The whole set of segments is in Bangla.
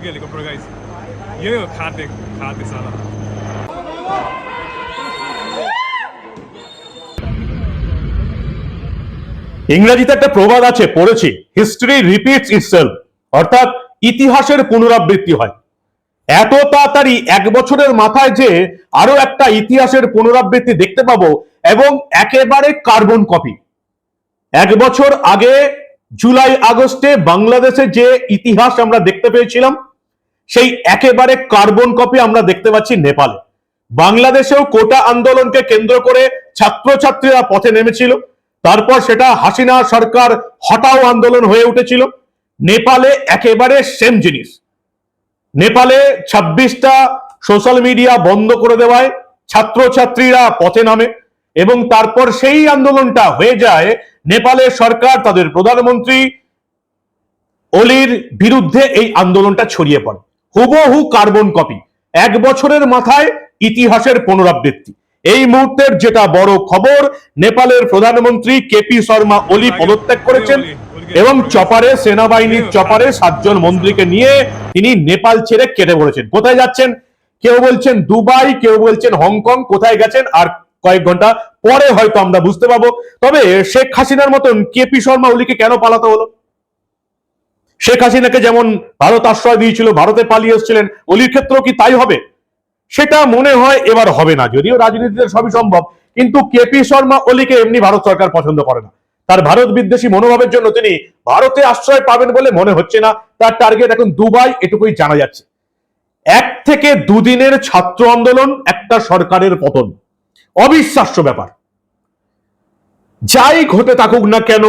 बोलिए बोल के हेलीकॉप्टर गाइस ये देखो खाते खाते साला ইংরেজিতে একটা প্রবাদ আছে পড়েছি হিস্ট্রি রিপিটস ইটসেলফ অর্থাৎ ইতিহাসের পুনরাবৃত্তি হয় এত তাড়াতাড়ি এক বছরের মাথায় যে আরো একটা ইতিহাসের পুনরাবৃত্তি দেখতে পাবো এবং একেবারে কার্বন কপি এক বছর আগে জুলাই আগস্টে বাংলাদেশে যে ইতিহাস আমরা দেখতে পেয়েছিলাম সেই একেবারে কার্বন কপি আমরা দেখতে পাচ্ছি নেপালে। বাংলাদেশেও কোটা আন্দোলনকে কেন্দ্র করে ছাত্রছাত্রীরা পথে নেমেছিল। তারপর সেটা হাসিনা সরকার হটাও আন্দোলন হয়ে উঠেছিল। নেপালে একেবারে সেম জিনিস। নেপালে ছাব্বিশটা সোশ্যাল মিডিয়া বন্ধ করে দেওয়ায় ছাত্রছাত্রীরা পথে নামে এবং তারপর সেই আন্দোলনটা হয়ে যায় নেপালের সরকার, তাদের প্রধানমন্ত্রী অলির বিরুদ্ধে এই আন্দোলনটা ছড়িয়ে পড়ে। হুবহু কার্বন কপি এক বছরের মাথায় ইতিহাসের পুনরাবৃত্তি। এই মুহূর্তের যেটা বড় খবর নেপালের প্রধানমন্ত্রী কেপি শর্মা ওলি পদত্যাগ করেছেন এবং চপারে সেনাবাহিনীর চপারে সাতজন মন্ত্রীকে নিয়ে তিনি নেপাল ছেড়ে কেটে পড়েছেন। কোথায় যাচ্ছেন? কেউ বলছেন দুবাই কেউ বলছেন হংকং কোথায় গেছেন? আর কয়েক ঘণ্টা পরে হয়তো আমরা বুঝতে পাবো। তবে শেখ হাসিনার মতন কেপি শর্মা ওলিকে কেন পালাতে হলো? শেখ হাসিনাকে যেমন ভারত আশ্রয় দিয়েছিল, ভারতে পালিয়ে এসেছিলেন, অলির ক্ষেত্রেও কি তাই হবে? সেটা মনে হয় এবার হবে না, যদিও রাজনীতিতে সবই সম্ভব, কিন্তু কেপি শর্মা অলিকে এমনি ভারত সরকার পছন্দ করে না। তার ভারত বিদ্বেষী মনোভাবের জন্য তিনি ভারতে আশ্রয় পাবেন বলে মনে হচ্ছে না, তার টার্গেট এখন দুবাই, এটুকুই জানা যাচ্ছে। এক থেকে দুদিনের ছাত্র আন্দোলন একটা সরকারের পতন, অবিশ্বাস্য ব্যাপার। যাই ঘটে থাকুক না কেন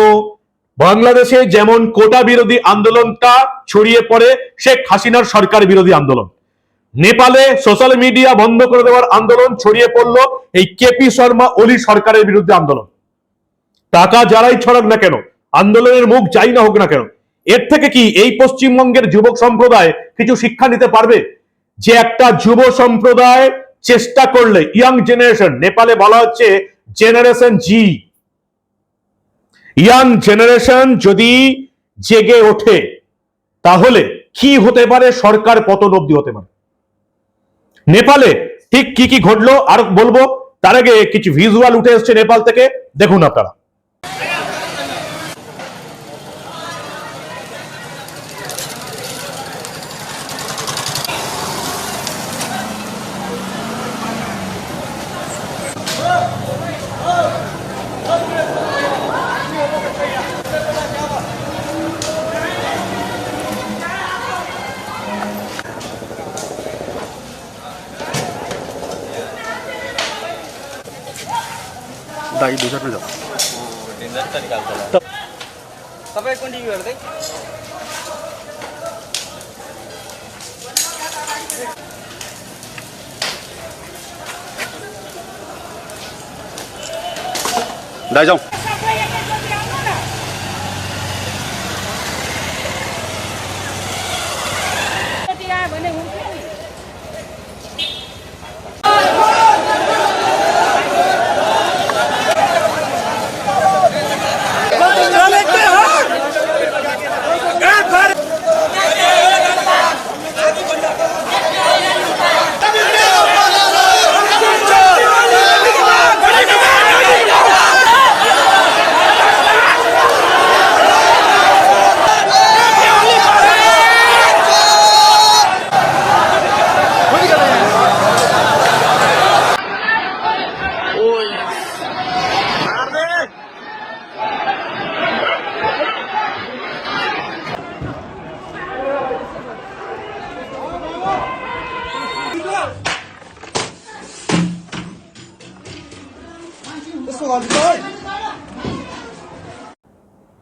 বাংলাদেশে যেমন কোটা বিরোধী আন্দোলনটা ছড়িয়ে পড়ে, শেখ হাসিনার সরকার বিরোধী আন্দোলন। নেপালে সোশ্যাল মিডিয়া বন্ধ করে দেওয়ার আন্দোলন ছড়িয়ে পড়ল এই কেপি শর্মা ওলি সরকারের বিরুদ্ধে আন্দোলন। টাকা যারাই ছড়াক না কেন, আন্দোলনের মুখ যাই না হোক না কেন, এর থেকে কি এই পশ্চিমবঙ্গের যুবক সম্প্রদায় কিছু শিক্ষা নিতে পারবে? যে একটা যুব সম্প্রদায় চেষ্টা করলে, ইয়াং জেনারেশন, নেপালে বলা হচ্ছে জেনারেশন জি ইয়াং জেনারেশন যদি জেগে ওঠে, তাহলে কি হতে পারে? সরকার পতন অব্দি হতে পারে। নেপালে ঠিক কি কি ঘটলো? আর বলব, তার আগে কিছু ভিজুয়াল উঠে এসছে নেপাল থেকে। দেখুন আপনারা। दाई दुसऱ्याकडे जाऊ तपाईँ कुन टिभी हेर्दै दाई जाऊ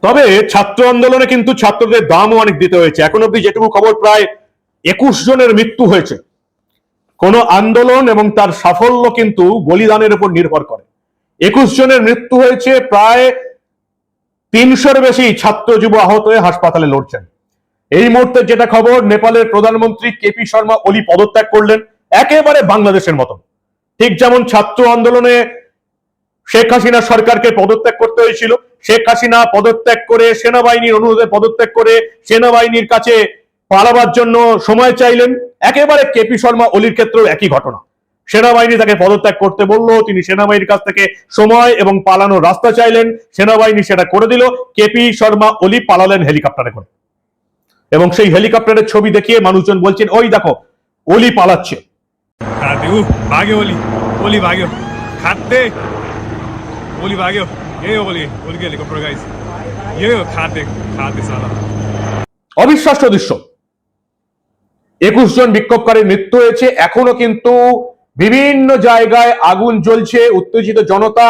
তবে ছাত্র আন্দোলনে কিন্তু ছাত্রদের দামও অনেক দিতে হয়েছে। এখন অব্দি যেটুকু খবর, প্রায় একুশ জনের মৃত্যু হয়েছে। কোন আন্দোলন এবং তার সাফল্য কিন্তু বলিদানের উপর নির্ভর করে। একুশ জনের মৃত্যু হয়েছে, প্রায় তিনশোর বেশি ছাত্র যুব আহত হয়ে হাসপাতালে লড়ছেন। এই মুহূর্তে যেটা খবর, নেপালের প্রধানমন্ত্রী কেপি শর্মা ওলি পদত্যাগ করলেন, একেবারে বাংলাদেশের মতো ঠিক যেমন ছাত্র আন্দোলনে শেখ হাসিনা সরকারকে পদত্যাগ করতে হয়েছিল শেখ হাসিনা পদত্যাগ করে সেনাবাহিনীর অনুরোধে পদত্যাগ করে সেনাবাহিনীর কাছে পালাবার জন্য সময় চাইলেন, একেবারে কেপি শর্মা অলির ক্ষেত্রেও একই ঘটনা। সেনাবাহিনী তাকে পদত্যাগ করতে বলল, তিনি সেনাবাহিনীর কাছ থেকে সময় এবং পালানোর রাস্তা চাইলেন, সেনাবাহিনী সেটা করে দিল কেপি শর্মা অলি পালালেন হেলিকপ্টারে করে। এবং সেই হেলিকপ্টারের ছবি দেখিয়ে মানুষজন বলছেন, ওই দেখো, অলি পালাচ্ছে। হ্যাঁ, ভাগে অলি অলি ভাগে অলি ভাগে। ओली भाग्यो यही हो ओली ओली के हेलीकॉप्टर गाइस यही हो खाते खाते साला অবিশ্বাস্য দৃশ্য একুশ জন বিক্ষোভকারীর মৃত্যু হয়েছে এখনো কিন্তু বিভিন্ন জায়গায় আগুন জ্বলছে উত্তেজিত জনতা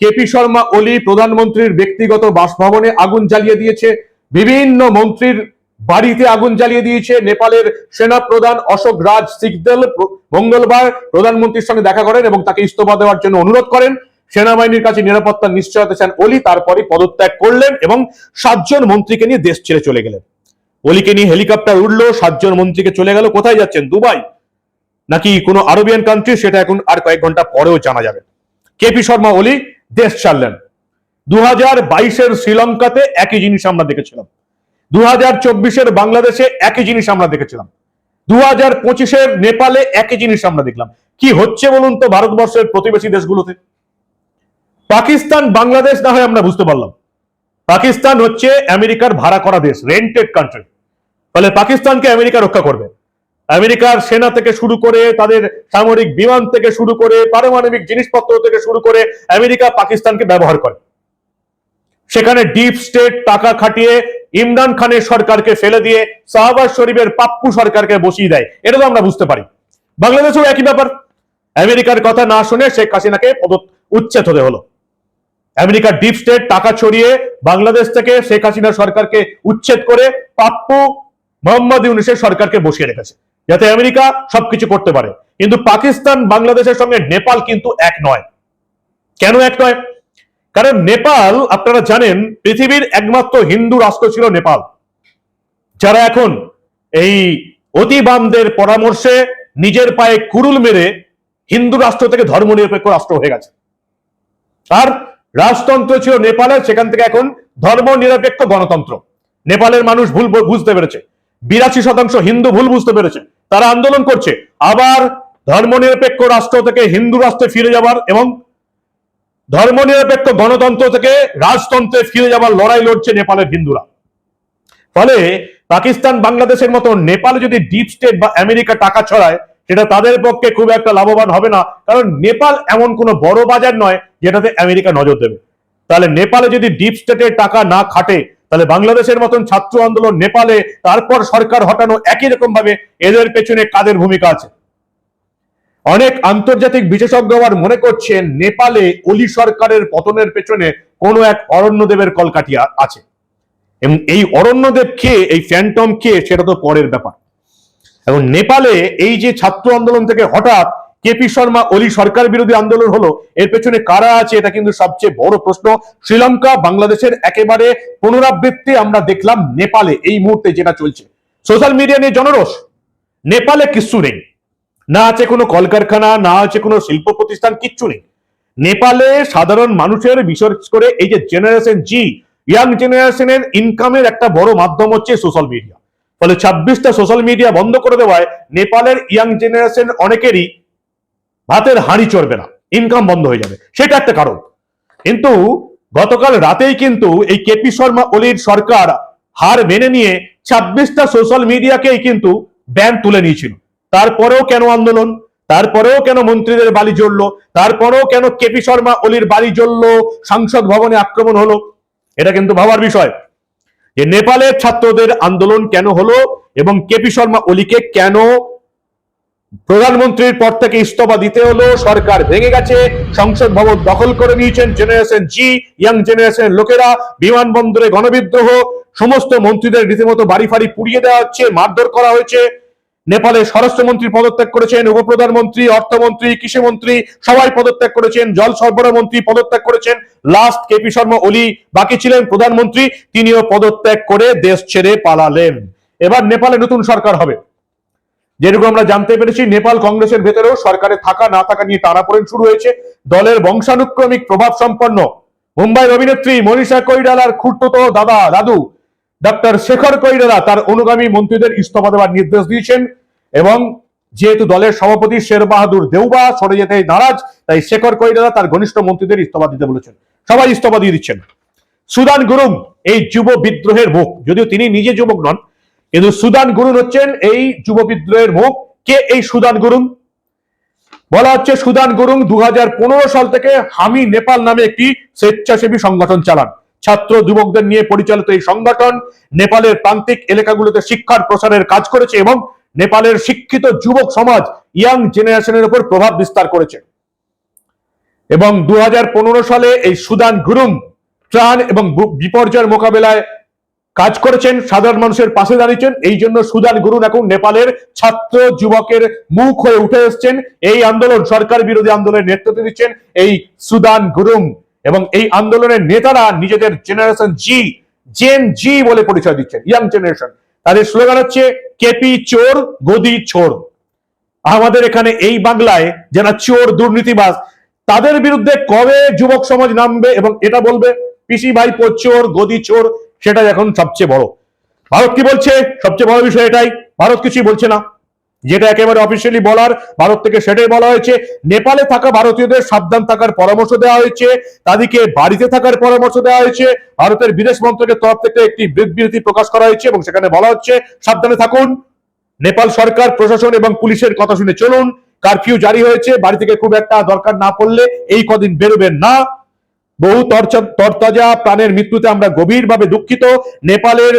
কেপি শর্মা ওলি প্রধানমন্ত্রীর ব্যক্তিগত বাসভবনে আগুন জ্বালিয়ে দিয়েছে বিভিন্ন মন্ত্রীর বাড়িতে আগুন জ্বালিয়ে দিয়েছে নেপালের সেনা প্রধান অশোক রাজ সিকদেল প্র- মঙ্গলবার প্রধানমন্ত্রীর সঙ্গে দেখা করেন এবং তাকে ইস্তফা দেওয়ার জন্য অনুরোধ করেন সেনাবাহিনীর কাছে নিরাপত্তা নিশ্চয়তা চান ওলি তারপরে পদত্যাগ করলেন এবং সাতজন মন্ত্রীকে নিয়ে দেশ ছেড়ে চলে গেলেন। অলিকে নিয়ে হেলিকপ্টার উঠল সাতজন মন্ত্রীকে চলে গেল। কোথায় যাচ্ছেন? দুবাই? নাকি কোনো আরবিয়ান কান্ট্রি সেটা এখন আর কয়েক ঘণ্টা পরেও জানা যাবে। কেপি শর্মা, ওলি, দেশ ছাড়লেন। দু হাজার বাইশের শ্রীলঙ্কাতে একই জিনিস আমরা দেখেছিলাম। দু হাজার চব্বিশের বাংলাদেশে একই জিনিস আমরা দেখেছিলাম। দু হাজার পঁচিশের নেপালে একই জিনিস আমরা দেখলাম। কি হচ্ছে বলুন তো ভারতবর্ষের প্রতিবেশী দেশগুলোতে? পাকিস্তান, বাংলাদেশ না হয় আমরা বুঝতে পারলাম। পাকিস্তান হচ্ছে আমেরিকার ভাড়া করা দেশ রেন্টেড কান্ট্রি ফলে পাকিস্তানকে আমেরিকা রক্ষা করবে। আমেরিকার সেনা থেকে শুরু করে, তাদের সামরিক বিমান থেকে শুরু করে, পারমাণবিক জিনিসপত্র থেকে শুরু করে আমেরিকা পাকিস্তানকে ব্যবহার করে। সেখানে ডিপ স্টেট টাকা খাটিয়ে ইমরান খানের সরকারকে ফেলে দিয়ে শাহবাজ শরীফের পাপ্পু সরকারকে বসিয়ে দেয়। এটা তো আমরা বুঝতে পারি। বাংলাদেশেও একই ব্যাপার। আমেরিকার কথা না শুনে শেখ হাসিনাকে পদ উচ্ছেদ হতে হলো। আমেরিকার ডিপ স্টেট টাকা ছড়িয়ে বাংলাদেশ থেকে শেখ হাসিনা সরকারকে উচ্ছেদ করে পাপ্পু মোহাম্মদ ইউনিসের সরকারকে বসিয়ে রেখেছে, যাতে আমেরিকা সবকিছু করতে পারে। কিন্তু পাকিস্তান বাংলাদেশের সঙ্গে নেপাল কিন্তু এক নয়। কেন এক নয়? কারণ নেপাল, আপনারা জানেন, পৃথিবীর একমাত্র হিন্দু রাষ্ট্র ছিল নেপাল। যারা এখন এই অতি বামদের পরামর্শে নিজের পায়ে কুরুল মেরে হিন্দু রাষ্ট্র থেকে ধর্মনিরপেক্ষ রাষ্ট্র হয়ে গেছে। আর রাজতন্ত্র ছিল নেপালের, সেখান থেকে এখন ধর্ম নিরপেক্ষ গণতন্ত্র। নেপালের মানুষ ভুল বুঝতে পেরেছে। বিরাশি শতাংশ হিন্দু ভুল বুঝতে পেরেছে। তারা আন্দোলন করছে। আবার ধর্মনিরপেক্ষ রাষ্ট্র থেকে হিন্দু রাষ্ট্রে ফিরে যাবার এবং ধর্মনিরপেক্ষ গণতন্ত্র থেকে রাজতন্ত্রে ফিরে যাবার লড়াই লড়ছে নেপালের হিন্দুরা। ফলে পাকিস্তান বাংলাদেশের মতো নেপালে যদি ডিপ স্টেট বা আমেরিকা টাকা ছড়ায়, সেটা তাদের পক্ষে খুব একটা লাভবান হবে না। কারণ নেপাল এমন কোনো বড় বাজার নয় যেটাতে আমেরিকা নজর দেবে। তাহলে নেপালে যদি ডিপ স্টেটের টাকা না খাটে, তাহলে বাংলাদেশের মতন ছাত্র আন্দোলন নেপালে, তারপর সরকার হটানো একই রকম ভাবে এদের পেছনে কাদের ভূমিকা আছে? অনেক আন্তর্জাতিক বিশেষজ্ঞ আবার মনে করছেন নেপালে অলি সরকারের পতনের পেছনে কোনো এক অরণ্যদেবের কলকাঠি আছে। এবং এই অরণ্যদেব কে, এই ফ্যান্টম কে, সেটা তো পরের ব্যাপার। এবং নেপালে এই যে ছাত্র আন্দোলন থেকে হঠাৎ কেপি শর্মা, অলি সরকার বিরোধী আন্দোলন হলো। এর পেছনে কারা আছে, এটা কিন্তু সবচেয়ে বড় প্রশ্ন। শ্রীলঙ্কা, বাংলাদেশের একেবারে পুনরাবৃত্তি আমরা দেখলাম নেপালে এই মুহূর্তে যেটা চলছে। সোশ্যাল মিডিয়া নিয়ে জনরোষ? নেপালে কিচ্ছু নেই। না আছে কোনো কলকারখানা, না আছে কোনো শিল্প প্রতিষ্ঠান, কিচ্ছু নেই। নেপালে সাধারণ মানুষের, বিশেষ করে এই যে জেনারেশন জি, ইয়াং জেনারেশনের ইনকামের একটা বড় মাধ্যম হচ্ছে সোশ্যাল মিডিয়া। ফলে ছাব্বিশটা সোশ্যাল মিডিয়া বন্ধ করে দেওয়ায় নেপালের ইয়াং জেনারেশন অনেকেরই ভাতের হাঁড়ি চড়বে না ইনকাম বন্ধ হয়ে যাবে, সেটা একটা কারণ। কিন্তু গতকাল রাতেই কিন্তু এই কেপি শর্মা ওলির সরকার হার মেনে নিয়ে ছাব্বিশটা সোশ্যাল মিডিয়াকেই কিন্তু ব্যান তুলে নিয়েছিল। তারপরেও কেন আন্দোলন? তারপরেও কেন মন্ত্রীদের বাড়ি জ্বললো? তারপরেও কেন কেপি শর্মা ওলির বাড়ি জ্বললো? সংসদ ভবনে আক্রমণ হলো? এটা কিন্তু ভাবার বিষয়। যে নেপালের ছাত্রদের আন্দোলন কেন হলো এবং কেপি শর্মা ওলিকে কেন প্রধানমন্ত্রীর পদ থেকে ইস্তফা দিতে হলো, সরকার ভেঙে গেছে, সংসদ ভবন দখল করে নিয়েছেন জেনারেশন জি ইয়াং জেনারেশন লোকেরা, বিমানবন্দরে গণবিদ্রোহ, সমস্ত মন্ত্রীদের রীতিমতো বাড়ি ফাড়ি পুড়িয়ে দেওয়া হচ্ছে, মারধর করা হয়েছে। নেপালের স্বরাষ্ট্রমন্ত্রী পদত্যাগ করেছেন, উপপ্রধানমন্ত্রী, অর্থমন্ত্রী, কৃষিমন্ত্রী, সবাই পদত্যাগ করেছেন, জল সরবরাহ মন্ত্রী পদত্যাগ করেছেন। লাস্ট কেপি শর্মা ওলি বাকি ছিলেন প্রধানমন্ত্রী, তিনিও পদত্যাগ করে দেশ ছেড়ে পালালেন। এবার নেপালে নতুন সরকার হবে। যেরকম আমরা জানতে পেরেছি, নেপাল কংগ্রেসের ভেতরেও সরকারে থাকা না থাকা নিয়ে টানাপোড়েন শুরু হয়েছে। দলের বংশানুক্রমিক প্রভাব সম্পন্ন। মুম্বাইয়ের অভিনেত্রী মনীষা কৈরালার খুঁড়তো দাদা দাদু। ডক্টর শেখর কৈরালা তার অনুগামী মন্ত্রীদের ইস্তফা দেওয়ার নির্দেশ দিয়েছেন এবং যেহেতু দলের সভাপতি শের বাহাদুর দেউবা সরে যেতে নারাজ, তাই শেখর কৈরালা তার ঘনিষ্ঠ মন্ত্রীদের ইস্তফা দিতে বলেছেন। সবাই ইস্তফা দিয়ে দিচ্ছেন। সুদান গুরুং, এই যুব বিদ্রোহের মুখ। যদিও তিনি নিজে যুবক নন কিন্তু সুদান গুরুং হচ্ছেন এই যুব বিদ্রোহের মুখ। কে এই সুদান গুরুং বলা হচ্ছে সুদান গুরুং দু সাল থেকে হামি নেপাল নামে একটি স্বেচ্ছাসেবী সংগঠন চালান। ছাত্র যুবকদের নিয়ে পরিচালিত এই সংগঠন নেপালের প্রান্তিক এলাকাগুলোতে শিক্ষার প্রসারের কাজ করেছে এবং নেপালের শিক্ষিত যুবক সমাজ ইয়াং জেনারেশনের উপর প্রভাব বিস্তার করেছে। এবং দু হাজার পনেরো সালে এই সুদান গুরুং ত্রাণ এবং বিপর্যয়ের মোকাবেলায় কাজ করেছেন, সাধারণ মানুষের পাশে দাঁড়িয়েছেন। এই জন্য সুদান গুরুন এখন নেপালের ছাত্র যুবকের মুখ হয়ে উঠে এসছেন। এই আন্দোলন সরকার বিরোধী আন্দোলনের নেতৃত্ব দিচ্ছেন এই সুদান গুরুং এবং এই আন্দোলনের নেতারা নিজেদের জেনারেশন জি জেন জি বলে পরিচয় দিচ্ছেন ইয়াং জেনারেশন তাদের স্লোগান হচ্ছে, কেপি চোর, গদি চোর আমাদের এখানে এই বাংলায় যারা চোর, দুর্নীতিবাজ, তাদের বিরুদ্ধে কবে যুবক সমাজ নামবে এবং এটা বলবে? পিসি ভাই চোর, গদি চোর সেটা এখন সবচেয়ে বড়। ভারত কি বলছে? সবচেয়ে বড় বিষয় এটাই। ভারত কিছুই বলছে না। যেটা একেবারে অফিসিয়ালি বলার, ভারত থেকে সেটাই বলা হয়েছে। নেপালে থাকা ভারতীয়দের সাবধান থাকার পরামর্শ দেওয়া হয়েছে। তাদেরকে বাড়িতে থাকার পরামর্শ দেওয়া হয়েছে। ভারতের বিদেশ মন্ত্রকের তরফ থেকে একটি বিবৃতি প্রকাশ করা হয়েছে এবং সেখানে বলা হচ্ছে, সাবধানে থাকুন। নেপাল সরকার, প্রশাসন এবং পুলিশের কথা শুনে চলুন। কারফিউ জারি হয়েছে। বাড়ি থেকে খুব একটা দরকার না পড়লে এই কদিন বেরোবেন না। বহু তরতাজা প্রাণের মৃত্যুতে আমরা গভীরভাবে দুঃখিত। নেপালের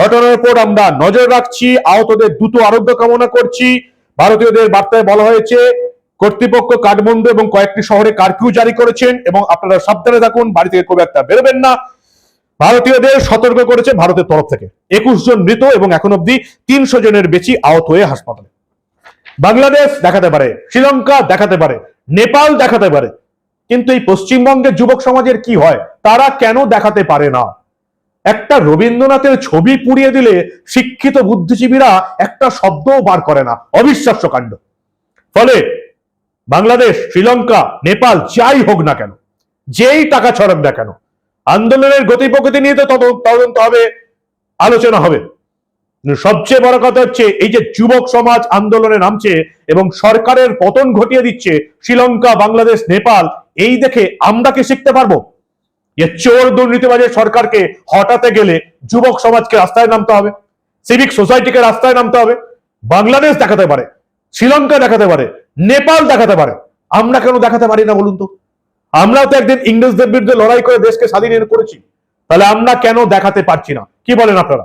ঘটনার উপর আমরা নজর রাখছি, আহতদের দ্রুত আরোগ্য কামনা করছি। ভারতীয়দের বার্তায় বলা হয়েছে, কর্তৃপক্ষ কাঠমান্ডু এবং কয়েকটি শহরে কারফিউ জারি করেছেন এবং আপনারা সাবধানে থাকুন, বাড়ি থেকে খুব একটা বেরোবেন না। ভারতীয়দের সতর্ক করেছে ভারতের তরফ থেকে। একুশ জন মৃত এবং এখন অব্দি তিনশো জনের বেশি আহত হয়ে হাসপাতালে। বাংলাদেশ দেখাতে পারে, শ্রীলঙ্কা দেখাতে পারে, নেপাল দেখাতে পারে। কিন্তু এই পশ্চিমবঙ্গের যুবক সমাজের কি হয়? তারা কেন দেখাতে পারে না? একটা রবীন্দ্রনাথের ছবি পুড়িয়ে দিলে শিক্ষিত বুদ্ধিজীবীরা একটা শব্দও বার করে না। অবিশ্বাস্য কাণ্ড। ফলে বাংলাদেশ, শ্রীলঙ্কা, নেপাল যাই হোক না কেন, যেই টাকা ছড়াক না কেন, আন্দোলনের গতি প্রকৃতি নিয়ে তো তদ- তদন্ত হবে, আলোচনা হবে। সবচেয়ে বড় কথা হচ্ছে, এই যে যুবক সমাজ আন্দোলনে নামছে এবং সরকারের পতন ঘটিয়ে দিচ্ছে, শ্রীলঙ্কা, বাংলাদেশ, নেপাল এই দেখে আমরা কি শিখতে পারব? যে চোর দুর্নীতিবাজের সরকারকে হটাতে গেলে যুবক সমাজকে রাস্তায় নামতে হবে সিভিক সোসাইটিকে রাস্তায় নামতে হবে, বাংলাদেশ দেখাতে পারে, শ্রীলঙ্কা দেখাতে পারে, নেপাল দেখাতে পারে। আমরা কেন দেখাতে পারি না বলুন তো? আমরাও তো একদিন ইংরেজদের বিরুদ্ধে লড়াই করে দেশকে স্বাধীন করেছি। তাহলে আমরা কেন দেখাতে পারছি না? কি বলেন আপনারা?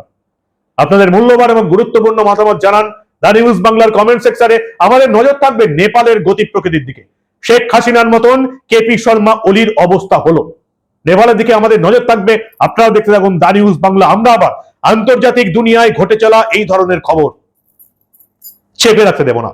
আপনাদের মূল্যবান এবং গুরুত্বপূর্ণ মতামত জানান দা নিউজ বাংলার কমেন্ট সেকশনে আমাদের নজর থাকবে নেপালের গতি প্রকৃতির দিকে। শেখ হাসিনার মতন কেপি শর্মা অলির অবস্থা হলো। নেভালের দিকে আমাদের নজর থাকবে। আপনারা দেখতে থাকুন দা নিউজ বাংলা। আমরা আবার আন্তর্জাতিক দুনিয়ায় ঘটে চলা এই ধরনের খবর। চেপে রাখতে দেব না।